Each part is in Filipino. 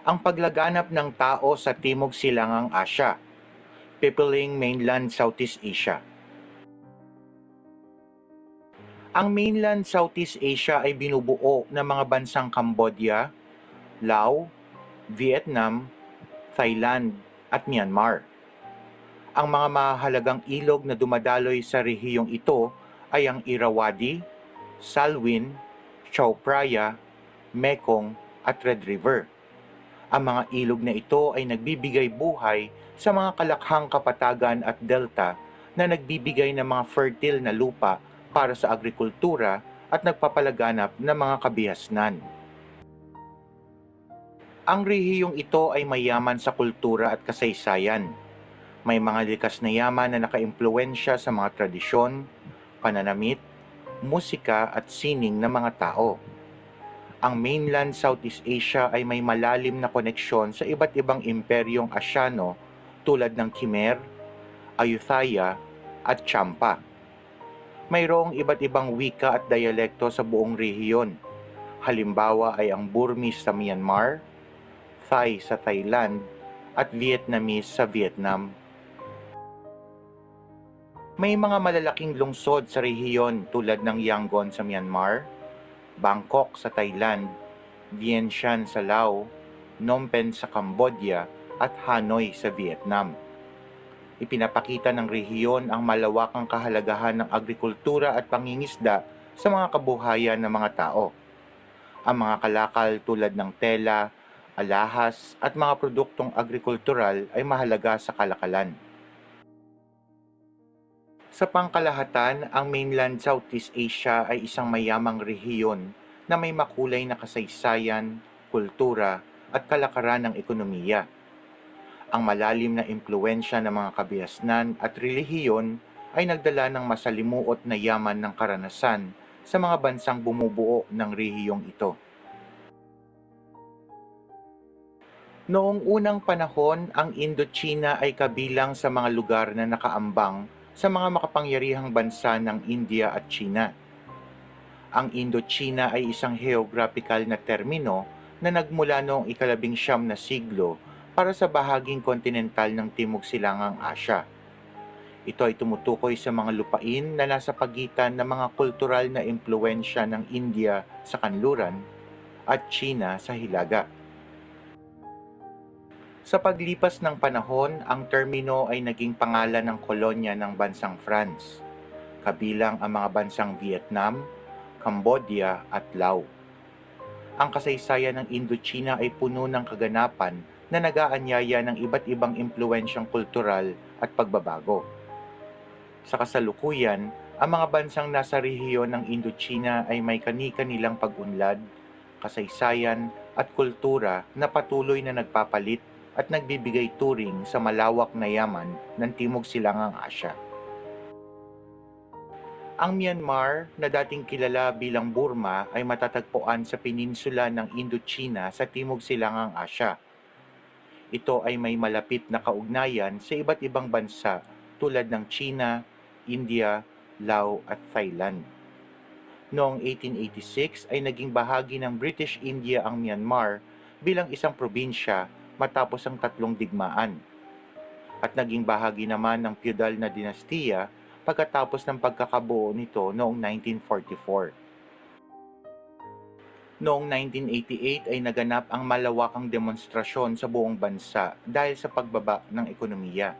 ang paglaganap ng tao sa Timog Silangang Asya, peopling mainland Southeast Asia. Ang mainland Southeast Asia ay binubuo ng mga bansang Cambodia, Laos, Vietnam, Thailand at Myanmar. Ang mga mahalagang ilog na dumadaloy sa rehiyong ito ay ang Irrawaddy, Salween, Chao Phraya, Mekong at Red River. Ang mga ilog na ito ay nagbibigay buhay sa mga kalakhang kapatagan at delta na nagbibigay ng mga fertile na lupa para sa agrikultura at nagpapalaganap ng mga kabihasnan. Ang rehiyong ito ay mayaman sa kultura at kasaysayan. May mga likas na yaman na nakaimpluwensya sa mga tradisyon, pananamit, musika at sining ng mga tao. Ang mainland Southeast Asia ay may malalim na koneksyon sa iba't ibang imperyong Asyano tulad ng Khmer, Ayutthaya at Champa. Mayroong iba't ibang wika at dialekto sa buong rehiyon. Halimbawa ay ang Burmese sa Myanmar, Thai sa Thailand at Vietnamese sa Vietnam. May mga malalaking lungsod sa rehiyon tulad ng Yangon sa Myanmar, Bangkok sa Thailand, Vientiane sa Laos, Phnom Penh sa Cambodia at Hanoi sa Vietnam. Ipinapakita ng rehiyon ang malawakang kahalagahan ng agrikultura at pangingisda sa mga kabuhayan ng mga tao. Ang mga kalakal tulad ng tela, alahas at mga produktong agrikultural ay mahalaga sa kalakalan. Sa pangkalahatan, ang mainland Southeast Asia ay isang mayamang rehiyon na may makulay na kasaysayan, kultura at kalakaran ng ekonomiya. Ang malalim na impluensya ng mga kabihasnan at relihiyon ay nagdala ng masalimuot na yaman ng karanasan sa mga bansang bumubuo ng rehiyong ito. Noong unang panahon, ang Indochina ay kabilang sa mga lugar na nakaambang sa mga makapangyarihang bansa ng India at China. Ang Indochina ay isang geographical na termino na nagmula noong ikalabing siyam na siglo para sa bahaging kontinental ng Timog Silangang Asya. Ito ay tumutukoy sa mga lupain na nasa pagitan ng mga kultural na impluensya ng India sa kanluran at China sa hilaga. Sa paglipas ng panahon, ang termino ay naging pangalan ng kolonya ng bansang France, kabilang ang mga bansang Vietnam, Cambodia at Laos. Ang kasaysayan ng Indochina ay puno ng kaganapan na nagaanyaya ng iba't ibang impluensyang kultural at pagbabago. Sa kasalukuyan, ang mga bansang nasa rehiyon ng Indochina ay may kani-kanilang pag-unlad, kasaysayan at kultura na patuloy na nagpapalit at nagbibigay turing sa malawak na yaman ng Timog Silangang Asya. Ang Myanmar, na dating kilala bilang Burma, ay matatagpuan sa peninsula ng Indochina sa Timog Silangang Asya. Ito ay may malapit na kaugnayan sa iba't ibang bansa tulad ng China, India, Laos at Thailand. Noong 1886 ay naging bahagi ng British India ang Myanmar bilang isang probinsya matapos ang tatlong digmaan. At naging bahagi naman ng feudal na dinastiya pagkatapos ng pagkakabuo nito noong 1944. Noong 1988 ay naganap ang malawakang demonstrasyon sa buong bansa dahil sa pagbaba ng ekonomiya.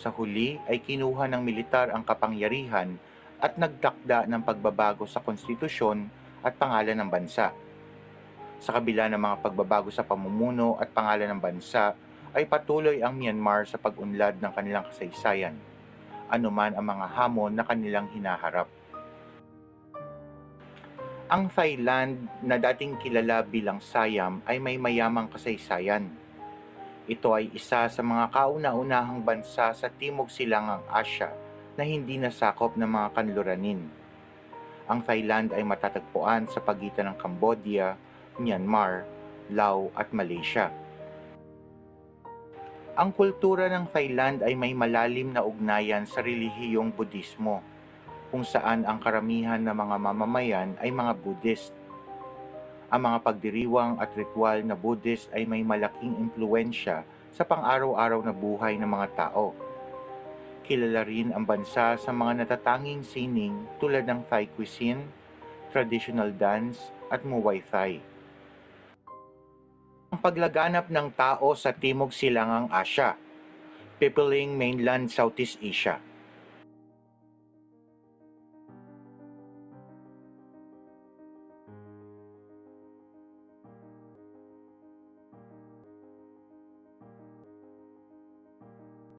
Sa huli ay kinuha ng militar ang kapangyarihan at nagtakda ng pagbabago sa konstitusyon at pangalan ng bansa. Sa kabila ng mga pagbabago sa pamumuno at pangalan ng bansa, ay patuloy ang Myanmar sa pag-unlad ng kanilang kasaysayan, anuman ang mga hamon na kanilang hinaharap. Ang Thailand na dating kilala bilang Siam ay may mayamang kasaysayan. Ito ay isa sa mga kauna-unahang bansa sa Timog Silangang Asya na hindi nasakop ng mga kanluranin. Ang Thailand ay matatagpuan sa pagitan ng Cambodia, Myanmar, Laos at Malaysia. Ang kultura ng Thailand ay may malalim na ugnayan sa relihiyong Budismo, kung saan ang karamihan ng mga mamamayan ay mga Buddhist. Ang mga pagdiriwang at ritual na Buddhist ay may malaking impluensya sa pang-araw-araw na buhay ng mga tao. Kilala rin ang bansa sa mga natatanging sining tulad ng Thai cuisine, traditional dance at Muay Thai. Ang paglaganap ng tao sa Timog Silangang Asya, Peopling Mainland Southeast Asia.